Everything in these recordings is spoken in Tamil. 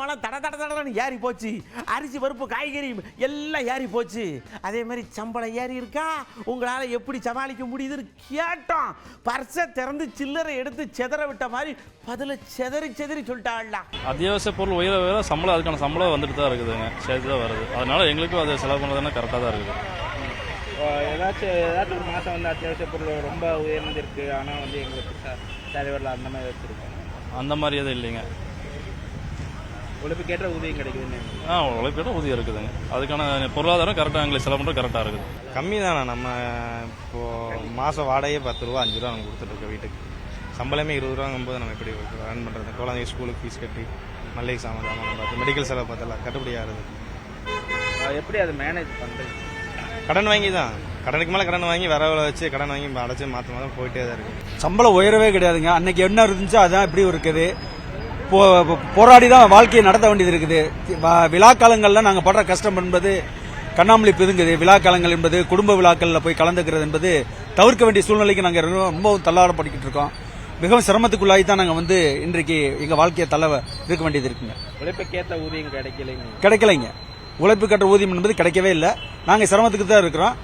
வளம் தட தட தடன்னு ஏறி போச்சு. அரிசி பருப்பு காய்கறி எல்லாம் ஏறி போச்சு. அதே மாதிரி சம்பளம் ஏறி இருக்கா? உங்களால் எப்படி சமாளிக்க முடியுதுன்னு கேட்டோம். பர்ஸை திறந்து சில்லறை எடுத்து செதற விட்ட மாதிரி பதில செதறி செதறி சொல்லிட்டாள்லாம் அத்தியாவசிய பொருள் உயர உயர சம்பளம் அதுக்கான சம்பளம் வந்துட்டு தான் இருக்குதுங்க சேர்த்து தான் வருது. அதனால எங்களுக்கும் அதை செலவு பண்ணுறதுனா கரெக்டாக தான் இருக்குது. ஏதாச்சும் ஏதாச்சும் ஒரு மாதம் வந்து அத்தியாவசிய பொருள் ரொம்ப உயர்ந்திருக்கு. ஆனால் வந்து எங்களுக்கு வரல அந்த மாதிரி வச்சுருக்கோம் அந்த மாதிரி எதுவும் இல்லைங்க. உழைப்புக்கேற்ற ஊதியம் கிடைக்குதுன்னு ஆ உழைப்போட ஊதியம் இருக்குதுங்க அதுக்கான பொருளாதாரம் கரெக்டாக எங்களுக்கு செலவு பண்ணுறது கரெக்டாக இருக்குது. கம்மி தானே நம்ம இப்போ மாதம் வாடகையே பத்து ரூபா அஞ்சு ரூபா நம்ம கொடுத்துட்ருக்கோம் வீட்டுக்கு. சம்பளமே இருபது ரூபாங்கும்போது நம்ம எப்படி ரன் பண்ணுறது குழந்தைங்க ஸ்கூலுக்கு ஃபீஸ் கட்டி மல்லிகை சாமான் சாமான் பார்த்து மெடிக்கல் செலவு பார்த்தல கட்டுப்படி ஆகுது அஹ் எப்படி அதை மேனேஜ் பண்ணுறது கடன் வாங்கி தான். கடனுக்கு மேலே கடன் வாங்கி வரவுல வச்சு கடன் வாங்கி அடைச்சு மாற்ற மாதம் போயிட்டே தான் இருக்குது சம்பளம் உயரவே கிடையாதுங்க. அன்னைக்கு என்ன இருந்துச்சோ அதான் இப்படி இருக்குது. போராடி தான் வாழ்க்கையை நடத்த வேண்டியது இருக்குது. விழாக்காலங்களில் நாங்கள் படுற கஷ்டம் என்பது கண்ணாமலி பிதுங்குது. விழாக்காலங்கள் என்பது குடும்ப விழாக்களில் போய் கலந்துக்கிறது என்பது தவிர்க்க வேண்டிய சூழ்நிலைக்கு நாங்கள் ரொம்பவும் தள்ளாடப்பட்டுக்கிட்டு இருக்கோம். மிகவும் சிரமத்துக்குள்ளாகி தான் நாங்கள் வந்து இன்றைக்கு எங்கள் வாழ்க்கையை தள்ள இருக்க வேண்டியது இருக்குங்க. உழைப்புக்கேற்ற ஊதியம் கிடைக்கலைங்க. கிடைக்கலைங்க. உழைப்பு கட்ட ஊதியம் என்பது கிடைக்கவே இல்லை. நாங்கள் சிரமத்துக்கு தான் இருக்கிறோம்.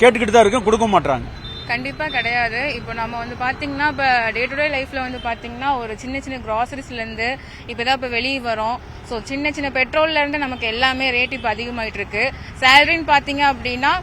கேட்டுக்கிட்டு தான் இருக்கோம். கொடுக்க மாட்றாங்க. கண்டிப்பாக கிடையாது. இப்போ நம்ம வந்து பார்த்தீங்கன்னா இப்போ டே டு டே லைஃப்பில் வந்து பார்த்தீங்கன்னா ஒரு சின்ன சின்ன கிராசரிஸ்ல இப்போ தான் இப்போ வெளியே வரோம். ஸோ சின்ன சின்ன பெட்ரோல்லேருந்து நமக்கு எல்லாமே ரேட் இப்போ அதிகமாயிட்டு இருக்கு சேலரின்னு பார்த்தீங்க அப்படின்னா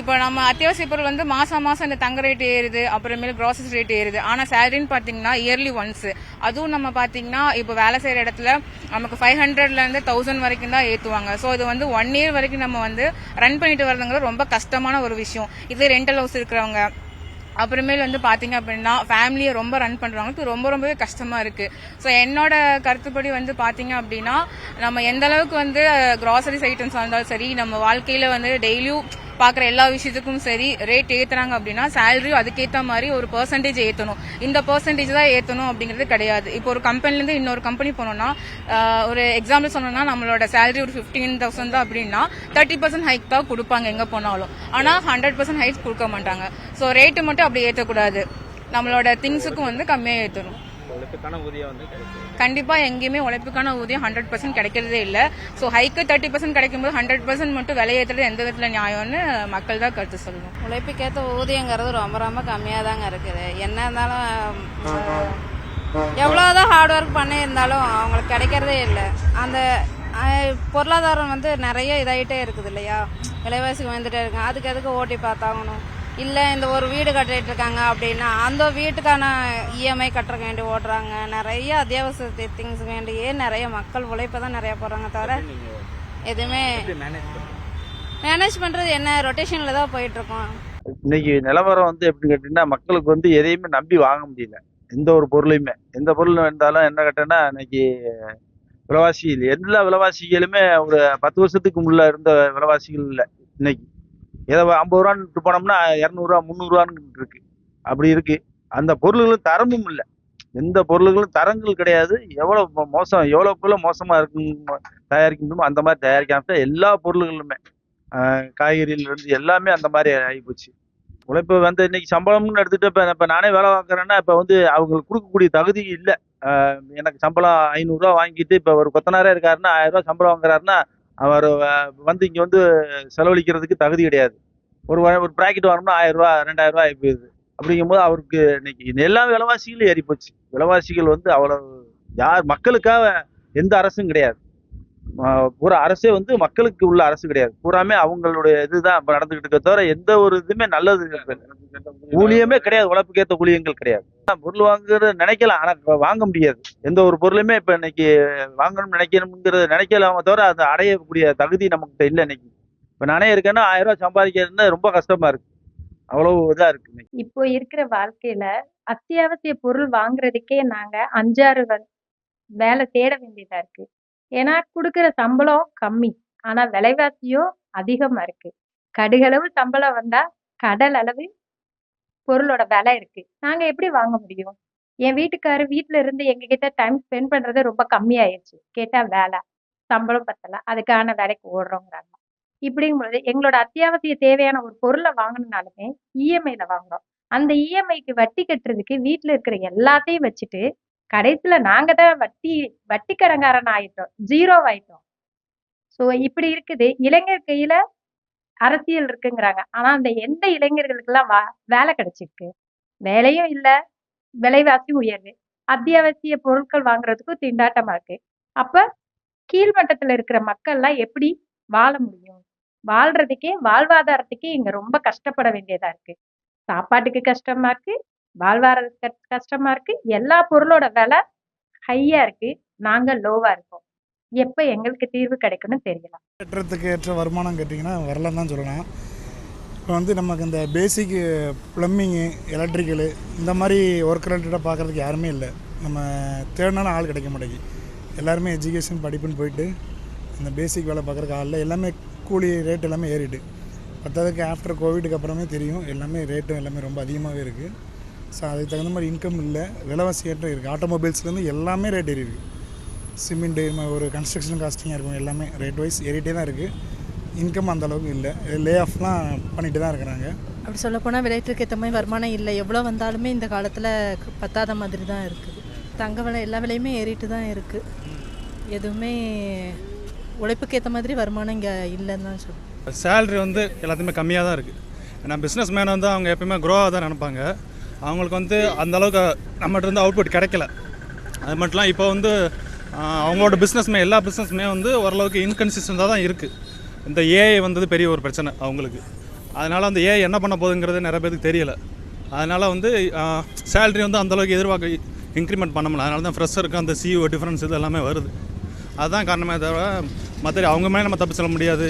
இப்போ நம்ம அத்தியாவசிய பொருள் வந்து மாசம் மாசம் இந்த தங்க ரேட் ஏறுது அப்புறமேல ப்ராசஸ் ரேட் ஏறுது. ஆனால் சேலரின்னு பார்த்தீங்கன்னா இயர்லி ஒன்ஸ் அதுவும் நம்ம பார்த்தீங்கன்னா இப்போ வேலை செய்கிற இடத்துல நமக்கு ஃபைவ் ஹண்ட்ரட்லேருந்து தௌசண்ட் வரைக்கும் தான் ஏற்றுவாங்க ஸோ இது வந்து ஒன் இயர் வரைக்கும் நம்ம வந்து ரன் பண்ணிட்டு வரதுங்கிறது ரொம்ப கஷ்டமான ஒரு விஷயம். இது ரெண்டல் ஹவுஸ் இருக்கிறவங்க. அப்புறமேல் வந்து பார்த்தீங்க அப்படின்னா ஃபேமிலியை ரொம்ப ரன் பண்ணுறவங்களுக்கு ரொம்ப ரொம்பவே கஷ்டமாக இருக்கு. ஸோ என்னோட கருத்துப்படி வந்து பார்த்தீங்க அப்படின்னா நம்ம எந்த அளவுக்கு வந்து க்ராசரிஸ் ஐட்டம்ஸ் இருந்தாலும் சரி நம்ம வாழ்க்கையில் வந்து டெய்லியும் பாக்குற எல்லா விஷயத்துக்கும் சரி ரேட் ஏத்துறாங்க அப்படின்னா சேலரியும் அதுக்கேத்த மாதிரி ஒரு பெர்சன்டேஜ் ஏத்தணும். இந்த பெர்சன்டேஜ் தான் ஏத்தணும் அப்படிங்கிறது கிடையாது. இப்போ ஒரு கம்பெனில இருந்து இன்னொரு கம்பெனி போனோம்னா ஒரு எக்ஸாம்பிள் சொன்னோம்னா நம்மளோட சேலரி ஒரு ஃபிஃப்டீன் தௌசண்ட் தான் அப்படின்னா தேர்ட்டி பர்சன்ட் ஹைக் தான் கொடுப்பாங்க எங்க போனாலும். ஆனா ஹண்ட்ரட் பர்சன்ட் ஹைக் கொடுக்க மாட்டாங்க. ஸோ ரேட்டு மட்டும் அப்படி ஏத்தக்கூடாது. நம்மளோட திங்ஸுக்கும் வந்து கம்மியா ஏத்தணும். உழைப்புக்கான ஊதியம் வந்து கிடைக்கும் கண்டிப்பா எங்கேயுமே உழைப்புக்கான ஊதியம் ஹண்ட்ரட் பர்சன்ட் கிடைக்கிறதே இல்ல. ஸோ ஹைக்கு தேர்ட்டி பர்சன்ட் கிடைக்கும்போது ஹண்ட்ரட் பர்சன்ட் மட்டும் விலை ஏத்துறது எந்த விதத்துல நியாயம்னு மக்கள் தான் கருத்து சொல்லணும் உழைப்புக்கேற்ற ஊதியங்கிறது ரொம்ப ரொம்ப கம்மியாக தாங்க இருக்குது. என்ன இருந்தாலும் எவ்வளோதான் ஹார்ட் ஒர்க் பண்ணியிருந்தாலும் அவங்களுக்கு கிடைக்கிறதே இல்லை. அந்த பொருளாதாரம் வந்து நிறைய இதாயிட்டே இருக்குது இல்லையா? விலைவாசி வந்துட்டே இருக்கு. அதுக்கு எதுக்கு ஓட்டி பார்த்தாகணும்? இல்லை இந்த ஒரு வீடு கட்டிட்டு இருக்காங்க அப்படின்னா அந்த வீட்டுக்கான இஎம்ஐ கட்டுற வேண்டி ஓடுறாங்க. நிறைய அத்தியாவசிய திங்ஸ் வேண்டியே நிறைய மக்கள் உழைப்பை தான் நிறைய போடுறாங்க தவிர எதுவுமே எப்படி மேனேஜ் பண்ணுறது மேனேஜ் பண்றது என்ன? ரொட்டேஷன்ல தான் போயிட்டு இருக்கோம் இன்னைக்கு நிலவரம் வந்து எப்படின்னு கேட்டீங்கன்னா மக்களுக்கு வந்து எதையுமே நம்பி வாங்க முடியல. எந்த ஒரு பொருளையுமே. எந்த பொருள் இருந்தாலும் என்ன கேட்டேன்னா இன்னைக்கு விலைவாசி இல்லை. எல்லா விலைவாசிகளுமே ஒரு பத்து வருஷத்துக்கு முள்ள இருந்த விலைவாசிகள் இல்லை இன்னைக்கு. ஏதோ ஐம்பது ரூபான்னு போனோம்னா இரநூறுவா முந்நூறுவான்னு இருக்கு. அப்படி இருக்கு. அந்த பொருள்களும் தரமும் இல்லை. எந்த பொருள்களும் தரங்கள் கிடையாது. எவ்வளோ மோசம் எவ்வளோ மோசமா மோசமாக தயாரிக்க முடியுமோ அந்த மாதிரி தயாரிக்காம எல்லா பொருள்களுமே காய்கறியிலேருந்து இருந்து எல்லாமே அந்த மாதிரி ஆகிப்போச்சு. உழைப்பு வந்து இன்னைக்கு சம்பளம்னு எடுத்துகிட்டு இப்போ இப்போ நானே வேலை பார்க்குறேன்னா இப்போ வந்து அவங்களுக்கு கொடுக்கக்கூடிய தகுதி இல்லை. எனக்கு சம்பளம் ஐநூறுரூவா வாங்கிட்டு இப்போ ஒரு கொத்தனாரே இருக்காருன்னா ஆயிரம் ரூபா சம்பளம் வாங்குறாருன்னா அவர் வந்து இங்கே வந்து செலவழிக்கிறதுக்கு தகுதி கிடையாது. ஒரு ஒரு ப்ராக்கெட் வாங்கணும்னா ஆயிரம் ரூபா ரெண்டாயிரம் ரூபாய் ஆகி போயிடுது. அப்படிங்கும்போது அவருக்கு இன்னைக்கு எல்லா விலைவாசிகளும் ஏறி போச்சு. விலைவாசிகள் வந்து அவ்வளவு யார் மக்களுக்காக எந்த அரசும் கிடையாது. பூரா அரசே வந்து மக்களுக்கு உள்ள அரசு கிடையாது. பூராமே அவங்களுடைய இதுதான் நடந்துகிட்டு இருக்க தவிர எந்த ஒரு இதுவுமே நல்லது ஊழியமே கிடையாது உழைப்புக்கு ஏற்ற ஊழியங்கள் கிடையாது. பொருள் வாங்குறது நினைக்கலாம் ஆனா வாங்க முடியாது. எந்த ஒரு பொருளுமே இப்ப இன்னைக்கு வாங்கணும் நினைக்கணுங்கிறது நினைக்கலாம தவிர அதை அடையக்கூடிய தகுதி நமக்கு இல்லை இன்னைக்கு. இப்ப நானே இருக்கேன்னா ஆயிரம் ரூபாய் சம்பாதிக்கிறதுனா ரொம்ப கஷ்டமா இருக்கு. அவ்வளவு இதா இருக்கு இப்போ இருக்கிற வாழ்க்கையில அத்தியாவசிய பொருள் வாங்குறதுக்கே நாங்க அஞ்சாறு வேலை தேட வேண்டியதா இருக்கு. ஏன்னா கொடுக்குற சம்பளம் கம்மி. ஆனா விலைவாசியும் அதிகமா இருக்கு. கடுகளவு சம்பளம் வந்தா கடல் அளவு பொருளோட விலை இருக்கு. நாங்க எப்படி வாங்க முடியும்? என் வீட்டுக்காரு வீட்ல இருந்து எங்க கிட்ட டைம் ஸ்பெண்ட் பண்றது ரொம்ப கம்மியாயிருச்சு. கேட்டா வேலை சம்பளம் பத்தல அதுக்கான வேலைக்கு ஓடுறோங்கிறாங்க. இப்படிங்கும் பொழுது எங்களோட அத்தியாவசிய தேவையான ஒரு பொருளை வாங்கணும்னாலுமே இஎம்ஐல வாங்குறோம். அந்த இஎம்ஐக்கு வட்டி கட்டுறதுக்கு வீட்டுல இருக்கிற எல்லாத்தையும் வச்சுட்டு கடைசியில நாங்க தான் வட்டி வட்டி கடங்காரன் ஆயிட்டோம் ஜீரோ ஆயிட்டோம் ஸோ இப்படி இருக்குது. இளைஞர் கையில அரசியல் இருக்குங்கிறாங்க. ஆனா அந்த எந்த இளைஞர்களுக்கெல்லாம் வா வேலை கிடைச்சிருக்கு? வேலையும் இல்லை விலைவாசி உயர்வு. அத்தியாவசிய பொருட்கள் வாங்குறதுக்கும் திண்டாட்டமா இருக்கு. அப்ப கீழ்மட்டத்துல இருக்கிற மக்கள்லாம் எப்படி வாழ முடியும்? வாழ்றதுக்கே வாழ்வாதாரத்துக்கே இங்க ரொம்ப கஷ்டப்பட வேண்டியதா இருக்கு. சாப்பாட்டுக்கு கஷ்டமா இருக்கு வாழ்வாதாரத்துக்கு கஷ்டமா இருக்கு. எல்லா பொருளோட விலை ஹையா இருக்கு. நாங்க லோவா இருக்கோம். எப்ப எங்களுக்கு தீர்வு கிடைக்கும்னு தெரியல. கட்டுறதுக்கு ஏற்ற வருமானம் கேட்டிங்கன்னா வரலன்னு தான் சொல்லலாம். இப்போ வந்து நமக்கு இந்த பேசிக் ப்ளம்பிங்கு எலக்ட்ரிக்கலு இந்த மாதிரி ஒர்க் ரிலேட்டடாக பார்க்குறதுக்கு யாருமே இல்லை. நம்ம தேடினாலும் ஆள் கிடைக்க மாட்டேங்குது. எல்லாருமே எஜுகேஷன் படிப்புன்னு போயிட்டு இந்த பேசிக் வேலை பார்க்குறக்கு ஆள் இல்லை. எல்லாமே கூலி ரேட் எல்லாமே ஏறிட்டு. பத்தாவதுக்கு ஆஃப்டர் கோவிடுக்கு அப்புறமே தெரியும் எல்லாமே ரேட்டும் எல்லாமே ரொம்ப அதிகமாகவே இருக்குது ஸோ அதுக்கு தகுந்த மாதிரி இன்கம் இல்லை. விலைவாசி ஏற்றம் இருக்குது ஆட்டோமொபைல்ஸ்லேருந்து எல்லாமே ரேட் ஏறி இருக்குது சிமெண்ட்டு ஒரு கன்ஸ்ட்ரக்ஷன் காஸ்டிங்காக இருக்கும் எல்லாமே ரேட் வைஸ் ஏறிட்டே தான் இருக்குது இன்கம் அந்த அளவுக்கு இல்லை. லே ஆஃப்லாம் பண்ணிட்டு தான் இருக்கிறாங்க. அப்படி சொல்லப்போனால் விளையாட்டுக்கு ஏற்ற மாதிரி வருமானம் இல்லை. எவ்வளோ வந்தாலுமே இந்த காலத்தில் பத்தாத மாதிரி தான் இருக்குது தங்க விலை எல்லா விலையுமே ஏறிட்டு தான் இருக்குது எதுவுமே உழைப்புக்கு ஏற்ற மாதிரி வருமானம் இங்கே இல்லைன்னு தான் சொல்லுவேன் சேல்ரி வந்து எல்லாத்துக்குமே கம்மியாக தான் இருக்குது ஏன்னா பிஸ்னஸ் மேன் வந்து அவங்க எப்பயுமே க்ரோவாக தான் நினைப்பாங்க. அவங்களுக்கு வந்து அந்த அளவுக்கு நம்மகிட்ட இருந்து அவுட்புட் கிடைக்கல. அது மட்டும் இப்போ வந்து அவங்களோட பிஸ்னஸ்மே எல்லா பிஸ்னஸ்மே வந்து ஓரளவுக்கு இன்கன்சிஸ்டண்ட்டாக தான் இருக்குது இந்த ஏஐ வந்தது பெரிய ஒரு பிரச்சனை அவங்களுக்கு. அதனால் அந்த ஏஐ என்ன பண்ண போகுதுங்கிறது நிறைய பேருக்கு தெரியலை. அதனால் வந்து சேல்ரி வந்து அந்தளவுக்கு எதிர்பார்க்க இன்க்ரிமெண்ட் பண்ண முடியல. அதனால தான் ஃப்ரெஷருக்கு அந்த சிஓ டிஃப்ரென்ஸ் இது எல்லாமே வருது. அதுதான் காரணமே தவிர மற்ற அவங்க மேலே நம்ம தப்பு சொல்ல முடியாது.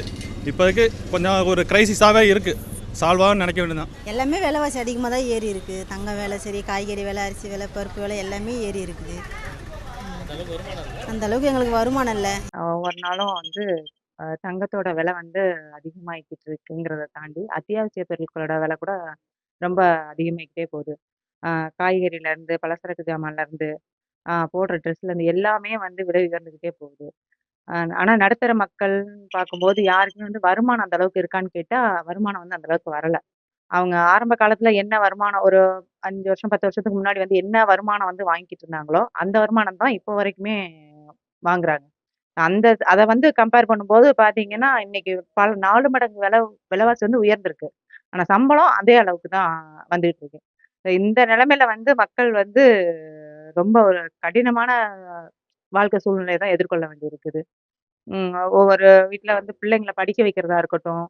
இப்போதைக்கு கொஞ்சம் ஒரு கிரைசிஸாகவே இருக்குது சால்வாக நினைக்க வேண்டியதான் எல்லாமே விலைவாசி அதிகமாக தான் ஏறி இருக்குது தங்க விலை சரி காய்கறி விலை அரிசி விலை பருப்பு விலை எல்லாமே ஏறி இருக்குது. அந்த அளவுக்கு எங்களுக்கு வருமானம் இல்லை. ஒவ்வொரு நாளும் வந்து தங்கத்தோட விலை வந்து அதிகமாகிக்கிட்டு இருக்குங்கிறத தாண்டி அத்தியாவசிய பொருட்களோட விலை கூட ரொம்ப அதிகமாகிக்கிட்டே போகுது. இருந்து பலசரக்கு ஜாமான்ல இருந்து அஹ், போடுற ட்ரெஸ்ல இருந்து எல்லாமே வந்து விலை உயர்ந்துக்கிட்டே போகுது. அஹ், ஆனா நடுத்தர மக்கள்னு பார்க்கும்போது யாருக்குமே வந்து வருமானம் அந்த அளவுக்கு இருக்கான்னு கேட்டா வருமானம் வந்து அந்த அளவுக்கு வரல. அவங்க ஆரம்ப காலத்துல என்ன வருமானம் ஒரு அஞ்சு வருஷம் பத்து வருஷத்துக்கு முன்னாடி வந்து என்ன வருமானம் வந்து வாங்கிட்டு இருந்தாங்களோ அந்த வருமானம் தான் இப்போ வரைக்குமே வாங்குறாங்க. அந்த அதை வந்து கம்பேர் பண்ணும்போது பாத்தீங்கன்னா இன்னைக்கு பல நாலு மடங்கு விலை விலைவாசி வந்து உயர்ந்திருக்கு. ஆனா சம்பளம் அதே அளவுக்கு தான் வந்துட்டு இருக்கு. இந்த நிலைமையில வந்து மக்கள் வந்து ரொம்ப ஒரு கடினமான வாழ்க்கை சூழ்நிலையை தான் எதிர்கொள்ள வேண்டியிருக்குது. ஒவ்வொரு வீட்டில் வந்து பிள்ளைங்களை படிக்க வைக்கிறதா இருக்கட்டும்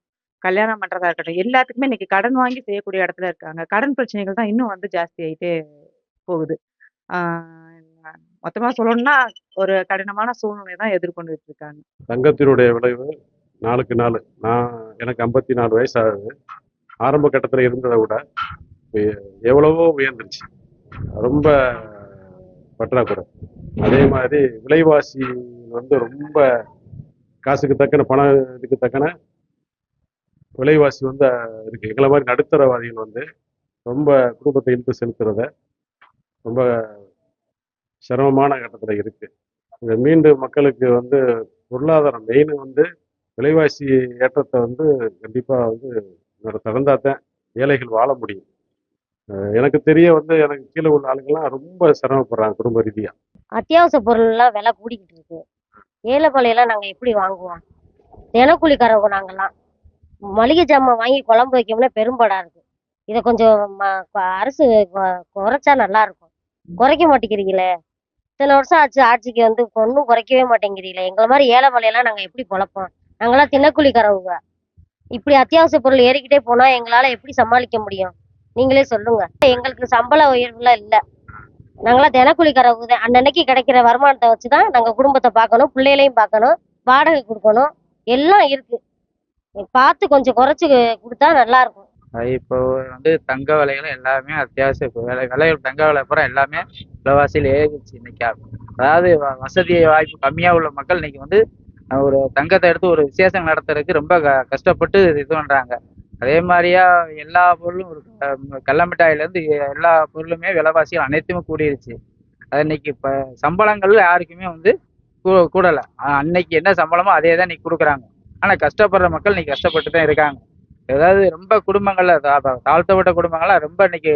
கல்யாணம் பண்றதா இருக்கட்டும் எல்லாத்துக்குமே இன்னைக்கு கடன் வாங்கி செய்யக்கூடிய இடத்துல இருக்காங்க. கடன் பிரச்சனைகள் தான் இன்னும் வந்து ஜாஸ்தி ஆயிட்டே போகுது. மொத்தமா சொல்லணும்னா ஒரு கடினமான சூழ்நிலை தான் எதிர்கொண்டுட்டு இருக்காங்க. தங்கத்தினுடைய விளைவு நாளுக்கு நாள். நான் எனக்கு ஐம்பத்தி நாலு வயசு ஆகுது. ஆரம்ப கட்டத்தில் இருந்ததை விட எவ்வளவோ உயர்ந்துருச்சு. ரொம்ப பற்றாக்குறை. அதே மாதிரி விலைவாசி வந்து ரொம்ப காசுக்கு தக்கன பணம் இதுக்கு தக்கன விலைவாசி வந்து இருக்கு எங்களை மாதிரி நடுத்தரவாதிகள் வந்து ரொம்ப குடும்பத்தை இழுத்து செலுத்துறத ரொம்ப சிரமமான கட்டத்தில் இருக்கு. இந்த மீண்டும் மக்களுக்கு வந்து பொருளாதாரம் மெயின் வந்து விலைவாசி ஏற்றத்தை வந்து கண்டிப்பாக வந்து என்னோட திறந்தாத்தான் ஏழைகள் வாழ முடியும். எனக்கு தெரிய வந்து எனக்கு கீழே உள்ள ஆளுங்கெல்லாம் ரொம்ப சிரமப்படுறாங்க குடும்ப ரீதியாக அத்தியாவசிய பொருள்லாம் விலை கூடிக்கிட்டு இருக்கு. ஏழை பாலையெல்லாம் நாங்கள் எப்படி வாங்குவோம்? தினக்கூலிக்காரவங்க நாங்கள்லாம். மளிகை ஜாமான் வாங்கி குழம்பு வைக்கோம்னா பெரும்படா இருக்கு இதை கொஞ்சம் ம- அரசு கொ- குறைச்சா நல்லா இருக்கும். குறைக்க மாட்டேங்கிறீங்களே. இத்தனை வருஷம் ஆச்சு ஆட்சிக்கு வந்து ஒன்றும் குறைக்கவே மாட்டேங்கிறீங்களே. எங்களை மாதிரி ஏழை மலையெல்லாம் நாங்கள் எப்படி பொழப்போம்? நாங்களாம் தினக்கூலிக்காரவங்க. இப்படி அத்தியாவசிய பொருள் ஏறிக்கிட்டே போனா எங்களால எப்படி சமாளிக்க முடியும்? நீங்களே சொல்லுங்க. எங்களுக்கு சம்பள உயர்வுலாம் இல்லை. நாங்களாம் தினக்கூலிக்காரவங்க தான். அன்னன்னைக்கு கிடைக்கிற வருமானத்தை வச்சு தான் நாங்கள் குடும்பத்தை பார்க்கணும் பிள்ளைகளையும் பார்க்கணும் வாடகை கொடுக்கணும். எல்லாம் இருக்கு. பார்த்து கொஞ்சம் குறைச்சி கொடுத்தா நல்லா இருக்கும் இப்போ வந்து தங்க விலைகள் எல்லாமே அத்தியாவசிய இப்போ விலை விலைகள் தங்க விலை பூரா எல்லாமே விலைவாசியில் ஏறிடுச்சு இன்னைக்கு. அதாவது வசதி வாய்ப்பு கம்மியாக உள்ள மக்கள் இன்னைக்கு வந்து ஒரு தங்கத்தை எடுத்து ஒரு விசேஷம் நடத்துறதுக்கு ரொம்ப க கஷ்டப்பட்டு இது பண்ணுறாங்க அதே மாதிரியா எல்லா பொருளும் ஒரு மிட்டாயிலேருந்து எல்லா பொருளுமே விலைவாசிகள் அனைத்துமே கூடிருச்சு. அது இன்னைக்கு இப்போ சம்பளங்கள் யாருக்குமே வந்து கூ- கூடலை. அன்னைக்கு என்ன சம்பளமோ அதே தான் இன்னைக்கு கொடுக்குறாங்க. ஆனால் கஷ்டப்படுற மக்கள் இன்னைக்கு கஷ்டப்பட்டு தான் இருக்காங்க. ஏதாவது ரொம்ப குடும்பங்கள்ல தா- தாழ்த்தப்பட்ட குடும்பங்கள்லாம் ரொம்ப இன்னைக்கு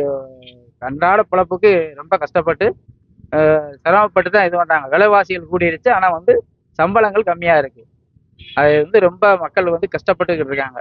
அன்றாட பிழப்புக்கு ரொம்ப கஷ்டப்பட்டு சிரமப்பட்டு தான் இது பண்ணாங்க விலைவாசிகள் கூடிருச்சு. ஆனால் வந்து சம்பளங்கள் கம்மியாக இருக்குது அது வந்து ரொம்ப மக்கள் வந்து கஷ்டப்பட்டுக்கிட்டு இருக்காங்க.